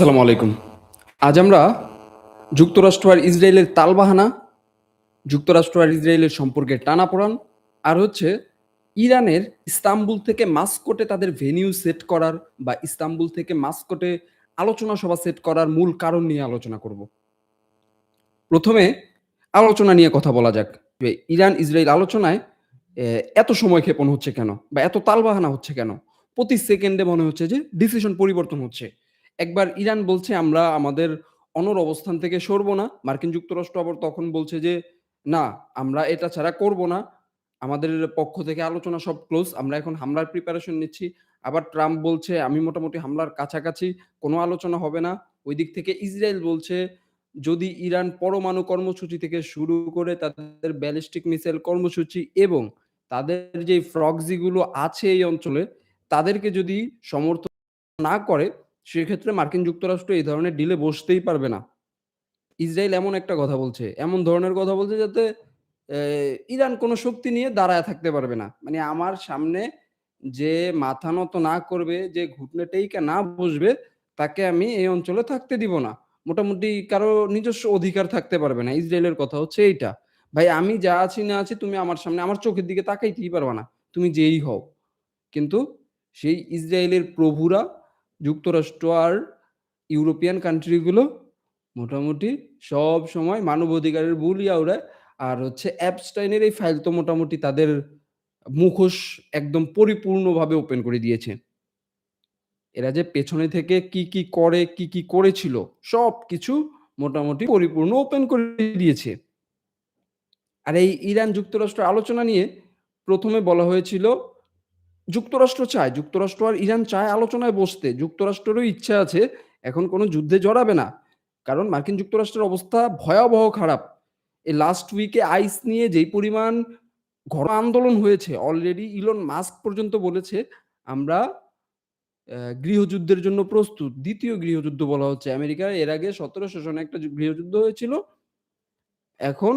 আসসালামু আলাইকুম। আজ আমরা যুক্তরাষ্ট্র আর ইসরায়েলের তালবাহানা, যুক্তরাষ্ট্র আর ইসরায়েলের সম্পর্কে টানাপোড়ান আর হচ্ছে ইরানের ইস্তাম্বুল থেকে মাস্কোটে তাদের ভেনিউ সেট করার বা ইস্তাম্বুল থেকে মাস্কোটে আলোচনা সভা সেট করার মূল কারণ নিয়ে আলোচনা করব। প্রথমে আলোচনা নিয়ে কথা বলা যাক ইরান ইসরায়েল আলোচনায় এত সময় ক্ষেপণ হচ্ছে কেন বা এত তালবাহানা হচ্ছে কেন? প্রতি সেকেন্ডে মনে হচ্ছে যে ডিসিশন পরিবর্তন হচ্ছে। একবার ইরান বলছে, আমরা আমাদের অনর অবস্থান থেকে সরব না। মার্কিন যুক্তরাষ্ট্র আবার তখন বলছে যে, না, আমরা এটা ছাড়া করব না। আমাদের পক্ষ থেকে আলোচনা সব ক্লোজ আমরা এখন হামলার প্রিপারেশন নিচ্ছি। আবার ট্রাম্প বলছে, আমি মোটামুটি হামলার কাছাকাছি, কোনো আলোচনা হবে না। ওই দিক থেকে ইসরায়েল বলছে, যদি ইরান পরমাণু কর্মসূচি থেকে শুরু করে তাদের ব্যালিস্টিক মিসাইল কর্মসূচি এবং তাদের যে ফ্রগজিগুলো আছে এই অঞ্চলে, তাদেরকে যদি সমর্থন না করে সেক্ষেত্রে মার্কিন যুক্তরাষ্ট্র এই ধরনের ডিলে বসতেই পারবে না। ইসরায়েল এমন একটা কথা বলছে, এমন ধরনের কথা বলছে যাতে ইরান কোনো শক্তি নিয়ে দাঁড়ায় থাকতে পারবে না। মানে আমার সামনে যে মাথা নত না করবে, যে ঘুটনে টেইকা না বসবে তাকে আমি এই অঞ্চলে থাকতে দিব না। মোটামুটি কারও নিজস্ব অধিকার থাকতে পারবে না। ইসরায়েলের কথা হচ্ছে এইটা। ভাই, আমি যা আছি না আছি, তুমি আমার সামনে, আমার চোখের দিকে তাকাইতেই পারবে না। তুমি যেই হও। কিন্তু সেই ইসরায়েলের প্রভুরা যুক্তরাষ্ট্র আর ইউরোপিয়ান কান্ট্রিগুলো মোটামুটি সব সময় মানবাধিকারের বুলিয়া ওড়ায় আর হচ্ছে অ্যাপস্টাইনের এই ফাইল তো মোটামুটি তাদের মুখোশ একদম পরিপূর্ণভাবে ওপেন করে দিয়েছে। এরা যে পেছনে থেকে কি কি করে, কি কি করেছিল সব কিছু মোটামুটি পরিপূর্ণ ওপেন করে দিয়েছে। আর এই ইরান যুক্তরাষ্ট্র আলোচনা নিয়ে প্রথমে বলা হয়েছিল যুক্তরাষ্ট্র চায়, যুক্তরাষ্ট্র আর ইরান চায় আলোচনায় বসতে। যুক্তরাষ্ট্রেরও ইচ্ছা আছে, এখন কোনো যুদ্ধে জড়াবে না। কারণ মার্কিন যুক্তরাষ্ট্রের অবস্থা ভয়াবহ খারাপ। এই লাস্ট উইকে আইস নিয়ে যেই পরিমাণ ঘন আন্দোলন হয়েছে অলরেডি ইলন মাস্ক পর্যন্ত বলেছে, আমরা গৃহযুদ্ধের জন্য প্রস্তুত। দ্বিতীয় গৃহযুদ্ধ বলা হচ্ছে। আমেরিকার এর আগে সতেরোশো সনে একটা গৃহযুদ্ধ হয়েছিল। এখন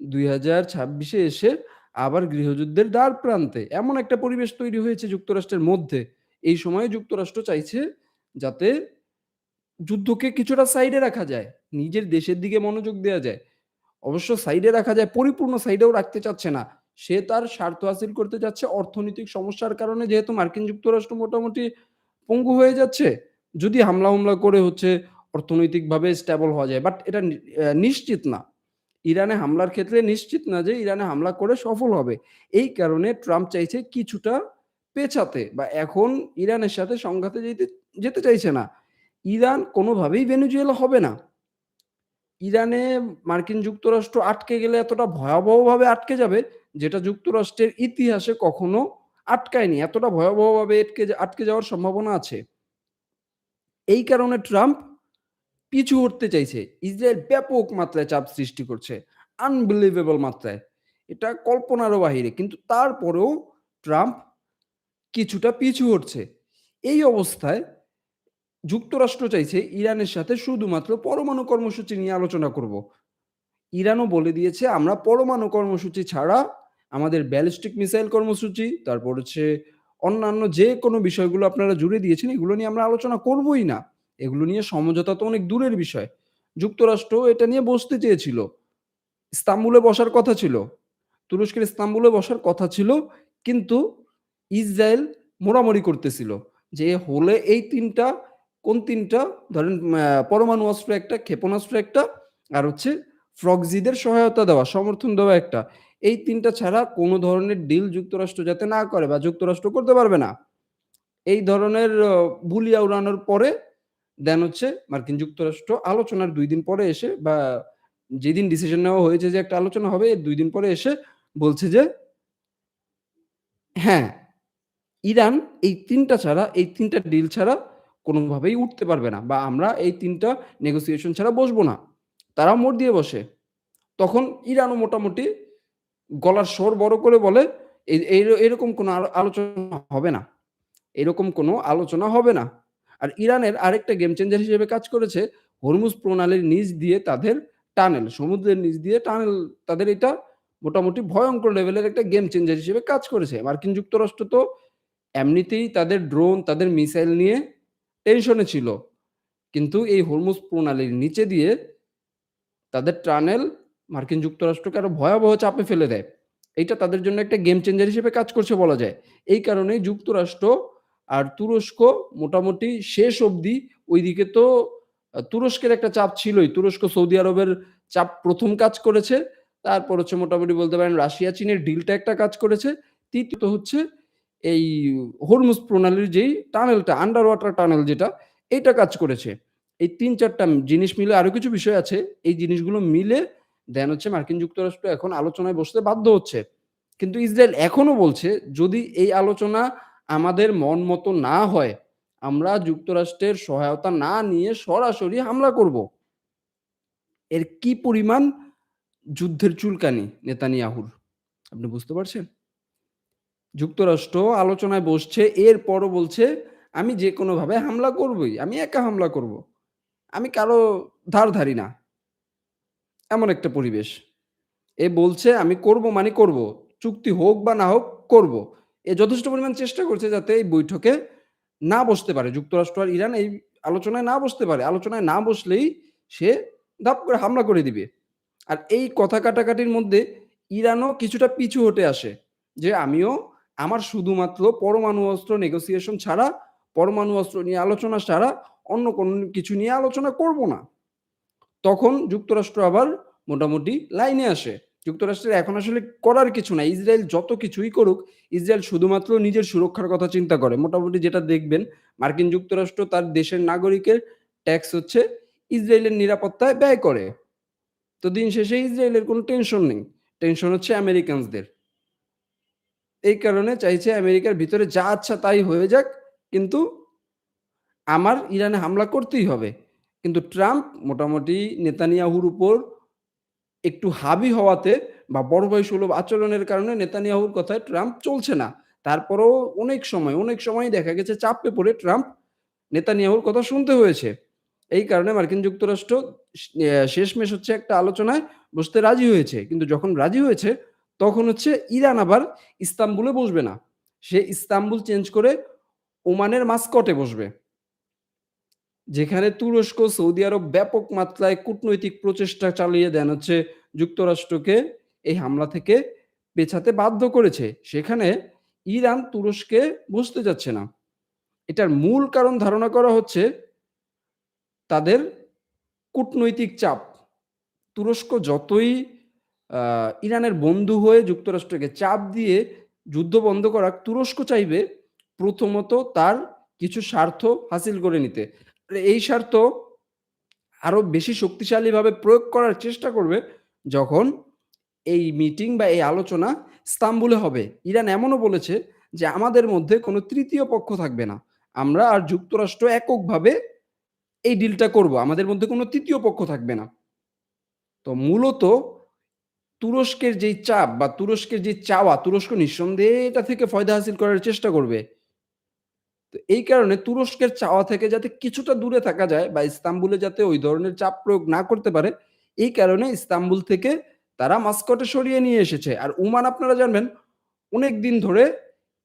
দুই হাজার ছাব্বিশে এসে আবার গৃহযুদ্ধের দ্বার প্রান্তে এমন একটা পরিবেশ তৈরি হয়েছে যুক্তরাষ্ট্রের মধ্যে। এই সময়ে যুক্তরাষ্ট্র চাইছে যাতে যুদ্ধকে কিছুটা সাইডে রাখা যায়, নিজের দেশের দিকে মনোযোগ দেওয়া যায়। অবশ্য সাইডে রাখা যায়, পরিপূর্ণ সাইডেও রাখতে চাচ্ছে না। সে তার স্বার্থ হাসিল করতে যাচ্ছে অর্থনৈতিক সমস্যার কারণে যেহেতু মার্কিন যুক্তরাষ্ট্র মোটামুটি পঙ্গু হয়ে যাচ্ছে, যদি হামলা হামলা করে হচ্ছে অর্থনৈতিকভাবে স্টেবল হওয়া যায়। বাট এটা নিশ্চিত না। ইরানে হামলার ক্ষেত্রে নিশ্চিত না যে ইরানে হামলা করে সফল হবে। এই কারণে ট্রাম্প চাইছে কিছুটা পেছাতে বা এখন ইরানের সাথে সংঘাতে যেতে যেতে চাইছে না। ইরান কোনোভাবেই ভেনেজুয়েলা হবে না। ইরানে মার্কিন যুক্তরাষ্ট্র আটকে গেলে এতটা ভয়াবহভাবে আটকে যাবে যেটা যুক্তরাষ্ট্রের ইতিহাসে কখনো আটকায়নি। এতটা ভয়াবহভাবে আটকে আটকে যাওয়ার সম্ভাবনা আছে। এই কারণে ট্রাম্প পিছু হটতে চাইছে। ইসরায়েল ব্যাপক মাত্রায় চাপ সৃষ্টি করছে। আনবিলিভেবল মাত্রায়। এটা কল্পনারও বাহিরে। কিন্তু তারপরেও ট্রাম্প কিছুটা পিছু হটছে। এই অবস্থায় যুক্তরাষ্ট্র চাইছে ইরানের সাথে শুধুমাত্র পরমাণু কর্মসূচি নিয়ে আলোচনা করব। ইরানও বলে দিয়েছে, আমরা পরমাণু কর্মসূচি ছাড়া আমাদের ব্যালিস্টিক মিসাইল কর্মসূচি, তারপর হচ্ছে অন্যান্য যে কোনো বিষয়গুলো আপনারা জুড়ে দিয়েছেন, এগুলো নিয়ে আমরা আলোচনা করবই না। এগুলো নিয়ে সমঝোতা তো অনেক দূরের বিষয়। যুক্তরাষ্ট্র এটা নিয়ে বসতে চেয়েছিল। ইস্তাম্বুলে বসার কথা ছিল। তুরস্কের ইস্তাম্বুলে বসার কথা ছিল, কিন্তু ইসরায়েল মোড়ামুড়ি করতেছিল যে হলে এই তিনটা, কোন তিনটা, ধরেন পরমাণু অস্ত্র একটা, ক্ষেপণাস্ত্র একটা, আর হচ্ছে ফ্রগজিদের সহায়তা দেওয়া, সমর্থন দেওয়া একটা। এই তিনটা ছাড়া কোনো ধরনের ডিল যুক্তরাষ্ট্র যাতে না করে বা যুক্তরাষ্ট্র করতে পারবে না। এই ধরনের বুলিয়া উড়ানোর পরে দেন হচ্ছে মার্কিন যুক্তরাষ্ট্র আলোচনার দুই দিন পরে এসে বা যেদিন ডিসিশন নেওয়া হয়েছে যে একটা আলোচনা হবে দুই দিন পরে এসে বলছে যে হ্যাঁ ইরান এই তিনটা ছাড়া, এই তিনটা ডিল ছাড়া কোনোভাবেই উঠতে পারবে না বা আমরা এই তিনটা নেগোসিয়েশন ছাড়া বসবো না। তারা মোট দিয়ে বসে। তখন ইরানও মোটামুটি গলার স্বর বড় করে বলে "এই- এই- এরকম কোনো আলোচনা হবে না। এরকম কোনো আলোচনা হবে না। আর ইরানের আরেকটা গেম চেঞ্জার হিসেবে কাজ করেছে, হরমুজ প্রণালীর নিচ দিয়ে তাদের টানেল সমুদ্রের নিচ দিয়ে টানেল তাদের এটা মোটামুটি ভয়ঙ্কর লেভেলের একটা গেম চেঞ্জার হিসেবে কাজ করেছে মার্কিন যুক্তরাষ্ট্র তো এমনিতেই তাদের ড্রোন তাদের মিসাইল নিয়ে টেনশনে ছিল কিন্তু এই হরমুজ প্রণালীর নিচে দিয়ে তাদের টানেল মার্কিন যুক্তরাষ্ট্রকে আরও ভয়াবহ চাপে ফেলে দেয়। এইটা তাদের জন্য একটা গেম চেঞ্জার হিসেবে কাজ করছে বলা যায়। এই কারণেই যুক্তরাষ্ট্র আর তুরস্ক মোটামুটি শেষ অবধি ওইদিকে তো তুরস্কের একটা চাপ ছিলই। তুরস্ক সৌদি আরবের চাপ প্রথম কাজ করেছে। তারপর হচ্ছে মোটামুটি বলতে পারেন রাশিয়া চীনের ডিলটা একটা কাজ করেছে। তৃতীয়ত হচ্ছে এই হরমুজ প্রণালীর যেই টানেলটা আন্ডার ওয়াটার টানেল যেটা, এইটা কাজ করেছে। এই তিন চারটা জিনিস মিলে আরও কিছু বিষয় আছে। এই জিনিসগুলো মিলে দেন হচ্ছে মার্কিন যুক্তরাষ্ট্র এখন আলোচনায় বসতে বাধ্য হচ্ছে। কিন্তু ইসরায়েল এখনও বলছে যদি এই আলোচনা আমাদের মন মতো না হয়, আমরা যুক্তরাষ্ট্রের সহায়তা না নিয়ে সরাসরি হামলা করব। এর কি পরিমাণ যুদ্ধের চুলকানি নেতানিয়াহুর। আপনি বুঝতে পারছেন? যুক্তরাষ্ট্র আলোচনায় বসছে, এরপরও বলছে, "আমি যেকোনোভাবে হামলা করবই। আমি একা হামলা করব। আমি কারও ধার ধারি না।" এমন একটা পরিবেশ। এ বলছে, "আমি করব মানে করব। চুক্তি হোক বা না হোক করব।" এ যথেষ্ট পরিমাণ চেষ্টা করছে যাতে এই বৈঠকে না বসতে পারে। যুক্তরাষ্ট্র আর ইরান এই আলোচনায় না বসতে পারে। আলোচনায় না বসলেই সে ধাপ করে হামলা করে দিবে। আর এই কথা কাটাকাটির মধ্যে ইরানও কিছুটা পিছু হটে আসে। যে আমিও আমার শুধুমাত্র পরমাণু অস্ত্র নেগোসিয়েশন ছাড়া, পরমাণু অস্ত্র নিয়ে আলোচনা ছাড়া অন্য কোন কিছু নিয়ে আলোচনা করব না। তখন যুক্তরাষ্ট্র আবার মোটামুটি লাইনে আসে। যুক্তরাষ্ট্রের এখন আসলে করার কিছু নাই। ইসরায়েল যত কিছুই করুক, ইসরায়েল শুধুমাত্র নিজের সুরক্ষার কথা চিন্তা করে। মোটামুটি যেটা দেখবেন মার্কিন যুক্তরাষ্ট্র তার দেশের নাগরিকের ট্যাক্স হচ্ছে ইসরায়েলের নিরাপত্তায় ব্যয় করে। তো দিন শেষে ইসরায়েলের কোনো টেনশন নেই। টেনশন হচ্ছে আমেরিকানসদের। এই কারণে চাইছে আমেরিকার ভিতরে যা আচ্ছা তাই হয়ে যাক। কিন্তু আমার ইরানে হামলা করতেই হবে। কিন্তু ট্রাম্প মোটামুটি নেতানিয়াহুর উপর একটু হাবি হওয়াতে বা বড় ভাই সুলভ আচরণের কারণে নেতানিয়াহুর কথায় ট্রাম্প চলছে না। তারপরেও অনেক সময়, অনেক সময়ই দেখা গেছে চাপে পড়ে ট্রাম্প নেতানিয়াহুর কথা শুনতে হয়েছে। এই কারণে মার্কিন যুক্তরাষ্ট্র শেষমেশ হচ্ছে একটা আলোচনায় বসতে রাজি হয়েছে। কিন্তু যখন রাজি হয়েছে তখন হচ্ছে ইরান আবার ইস্তাম্বুলে বসবে না। সে ইস্তাম্বুল চেঞ্জ করে ওমানের মাস্কটে বসবে। যেখানে তুরস্ক, সৌদি আরব ব্যাপক মাত্রায় কূটনৈতিক প্রচেষ্টা চালিয়ে দেন হচ্ছে যুক্তরাষ্ট্রকে এই হামলা থেকে পেছাতে বাধ্য করেছে। সেখানে ইরান তুরস্কে বসতে যাচ্ছে না। এটার মূল কারণ ধারণা করা হচ্ছে তাদের কূটনৈতিক চাপ। তুরস্ক যতই ইরানের বন্ধু হয়ে যুক্তরাষ্ট্রকে চাপ দিয়ে যুদ্ধ বন্ধ করাক, তুরস্ক চাইবে প্রথমত তার কিছু স্বার্থ হাসিল করে নিতে। আর এই স্বার্থ আরও বেশি শক্তিশালীভাবে প্রয়োগ করার চেষ্টা করবে যখন এই মিটিং বা এই আলোচনা ইস্তাম্বুলে হবে। ইরান এমনও বলেছে যে, "আমাদের মধ্যে কোনো তৃতীয় পক্ষ থাকবে না। আমরা আর যুক্তরাষ্ট্র এককভাবে এই ডিলটা করব। আমাদের মধ্যে কোনো তৃতীয় পক্ষ থাকবে না।" তো মূলত তুরস্কের যেই চাপ বা তুরস্কের যে চাওয়া, তুরস্ক নিঃসন্দেহে এটা থেকে ফয়দা হাসিল করার চেষ্টা করবে। তো এই কারণে তুরস্কের চাওয়া থেকে যাতে কিছুটা দূরে থাকা যায় বা ইস্তাম্বুলে যাতে ওই ধরনের চাপ প্রয়োগ না করতে পারে, এই কারণে ইস্তাম্বুল থেকে তারা মাস্কটে সরিয়ে নিয়ে এসেছে। আর উমান আপনারা জানবেন অনেক দিন ধরে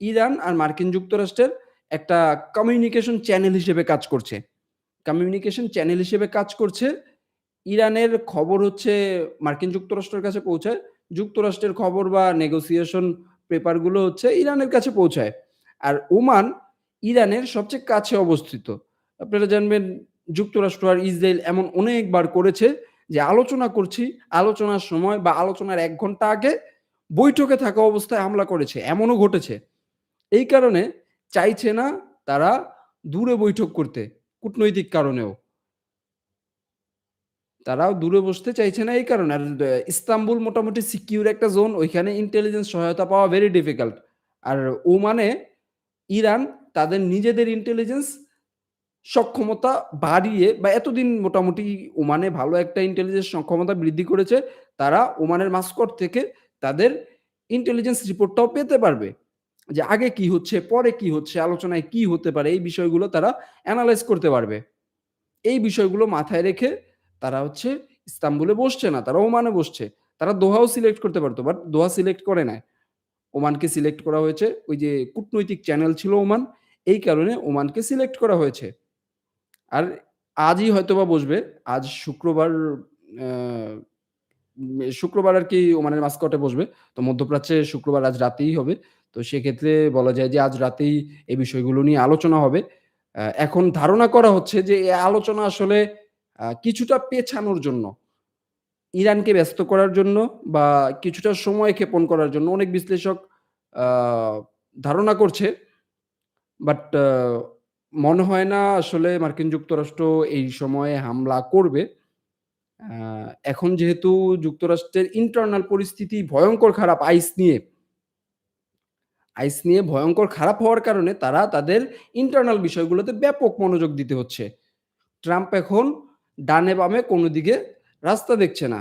ইরান আর মার্কিন যুক্তরাষ্ট্রের একটা কমিউনিকেশন চ্যানেল হিসেবে কাজ করছে। কমিউনিকেশন চ্যানেল হিসেবে কাজ করছে। ইরানের খবর হচ্ছে মার্কিন যুক্তরাষ্ট্রের কাছে পৌঁছায়। যুক্তরাষ্ট্রের খবর বা নেগোসিয়েশন পেপারগুলো হচ্ছে ইরানের কাছে পৌঁছায়। আর ওমান ইরানের সবচেয়ে কাছে অবস্থিত। আপনারা জানবেন যুক্তরাষ্ট্র আর ইসরায়েল এমন অনেকবার করেছে যে আলোচনা করছি, আলোচনার সময় বা আলোচনার এক ঘণ্টা আগে বৈঠকে থাকা অবস্থায় হামলা করেছে। এমনও ঘটেছে। এই কারণে চাইছে না তারা দূরে বৈঠক করতে, কূটনৈতিক কারণেও। তারাও দূরে বসতে চাইছে না এই কারণে। আর ইস্তাম্বুল মোটামুটি সিকিউর একটা জোন। ওইখানে ইন্টেলিজেন্স সহায়তা পাওয়া ভেরি ডিফিকাল্ট। আর ওমানে ইরান তাদের নিজেদের ইন্টেলিজেন্স সক্ষমতা বাড়িয়ে বা এতদিন মোটামুটি ওমানে ভালো একটা ইন্টেলিজেন্স সক্ষমতা বৃদ্ধি করেছে। তারা ওমানের মাস্কট থেকে তাদের ইন্টেলিজেন্স রিপোর্টটাও পেতে পারবে। যে আগে কি হচ্ছে, পরে কি হচ্ছে, আলোচনায় কি হতে পারে এই বিষয়গুলো তারা অ্যানালাইজ করতে পারবে। এই বিষয়গুলো মাথায় রেখে তারা হচ্ছে ইস্তাম্বুলে বসছে না। তারা ওমানে বসছে। তারা দোহাও সিলেক্ট করতে পারতো বাট দোহা সিলেক্ট করে নাই। ওমানকে সিলেক্ট করা হয়েছে। ওই যে কূটনৈতিক চ্যানেল ছিল ওমান। এই কারণে ওমানকে সিলেক্ট করা হয়েছে। আর আজই হয়তোবা বসবে। আজ শুক্রবার শুক্রবার আর কি ওমানের মাস্কটে বসবে। তো মধ্যপ্রাচ্যে শুক্রবার আজ রাতেই হবে। তো সেক্ষেত্রে বলা যায় যে আজ রাতেই এই বিষয়গুলো নিয়ে আলোচনা হবে। এখন ধারণা করা হচ্ছে যে এ আলোচনা আসলে কিছুটা পেছানোর জন্য। ইরানকে ব্যস্ত করার জন্য বা কিছুটা সময় ক্ষেপণ করার জন্য অনেক বিশ্লেষক ধারণা করছে। বাট মনে হয় না আসলে মার্কিন যুক্তরাষ্ট্র এই সময়ে হামলা করবে। এখন যেহেতু যুক্তরাষ্ট্রের ইন্টারনাল পরিস্থিতি ভয়ঙ্কর খারাপ আইস নিয়ে। আইস নিয়ে ভয়ঙ্কর খারাপ হওয়ার কারণে তারা তাদের ইন্টারনাল বিষয়গুলোতে ব্যাপক মনোযোগ দিতে হচ্ছে। ট্রাম্প এখন ডানে বামে কোনো দিকে রাস্তা দেখছে না।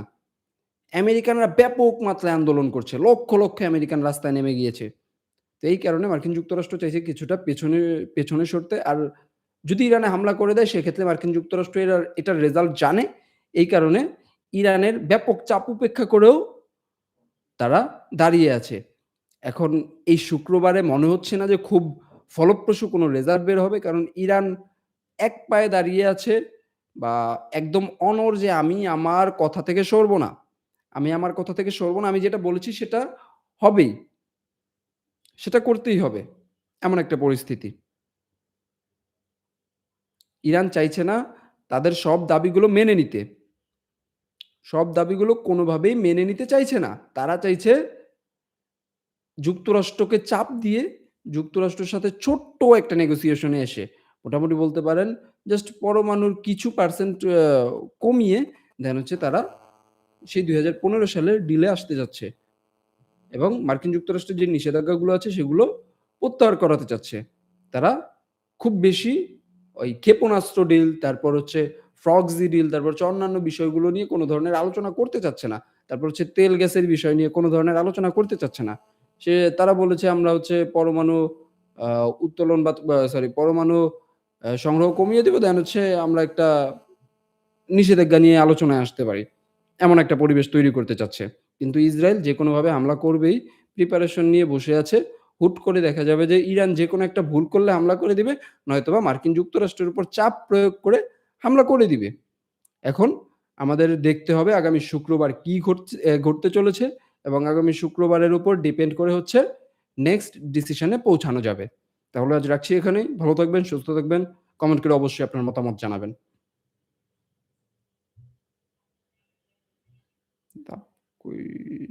আমেরিকানরা ব্যাপক মাত্রায় আন্দোলন করছে। লক্ষ, লক্ষ আমেরিকান রাস্তায় নেমে গিয়েছে। তো এই কারণে মার্কিন যুক্তরাষ্ট্র চাইছে কিছুটা পেছনে, পেছনে সরতে। আর যদি ইরানে হামলা করে দেয় সেক্ষেত্রে মার্কিন যুক্তরাষ্ট্র এটার এটার রেজাল্ট জানে। এই কারণে ইরানের ব্যাপক চাপ উপেক্ষা করেও তারা দাঁড়িয়ে আছে। এখন এই শুক্রবারে মনে হচ্ছে না যে খুব ফলপ্রসূ কোনো রেজাল্ট বের হবে। কারণ ইরান এক পায়ে দাঁড়িয়ে আছে বা একদম অনড় যে আমি আমার কথা থেকে সরব না। আমি আমার কথা থেকে সরব না। আমি যেটা বলেছি সেটা হবেই। সেটা করতেই হবে। এমন একটা পরিস্থিতি। ইরান চাইছে না তাদের সব দাবিগুলো মেনে নিতে। সব দাবিগুলো কোনোভাবেই মেনে নিতে চাইছে না। তারা চাইছে যুক্তরাষ্ট্রকে চাপ দিয়ে, যুক্তরাষ্ট্রের সাথে ছোট্ট একটা নেগোসিয়েশন এসে, মোটামুটি বলতে পারেন জাস্ট পরমাণুর কিছু পার্সেন্ট কমিয়ে দেন হচ্ছে তারা সেই ২০১৫ সালের ডিলে আসতে যাচ্ছে। এবং মার্কিন যুক্তরাষ্ট্রের যে নিষেধাজ্ঞাগুলো আছে সেগুলো প্রত্যাহার করাতে চাচ্ছে। তারা খুব বেশি ওই ক্ষেপণাস্ত্র ডিল, তারপর হচ্ছে ফ্রক্সি ডিল, তারপর হচ্ছে অন্যান্য বিষয়গুলো নিয়ে কোনো ধরনের আলোচনা করতে চাচ্ছে না। তারপর হচ্ছে তেল গ্যাসের বিষয় নিয়ে কোনো ধরনের আলোচনা করতে চাচ্ছে না। সে তারা বলেছে আমরা হচ্ছে পরমাণু উত্তোলন বা সরি পরমাণু সংগ্রহ কমিয়ে দেবো দেন হচ্ছে আমরা একটা নিষেধাজ্ঞা নিয়ে আলোচনায় আসতে পারি। এমন একটা পরিবেশ তৈরি করতে চাচ্ছে। কিন্তু ইসরায়েল যে কোনোভাবে হামলা করবেই। প্রিপারেশন নিয়ে বসে আছে। হুট করে দেখা যাবে যে ইরান যে কোনো একটা ভুল করলে হামলা করে দিবে। নয়তোবা মার্কিন যুক্তরাষ্ট্রের উপর চাপ প্রয়োগ করে হামলা করে দিবে। এখন আমাদের দেখতে হবে আগামী শুক্রবার কি ঘটছে ঘটতে চলেছে এবং আগামী শুক্রবারের উপর ডিপেন্ড করে হচ্ছে নেক্সট ডিসিশনে পৌঁছানো যাবে। তাহলে আজ রাখছি এখানেই। ভালো থাকবেন, সুস্থ থাকবেন। কমেন্ট করে অবশ্যই আপনার মতামত জানাবেন।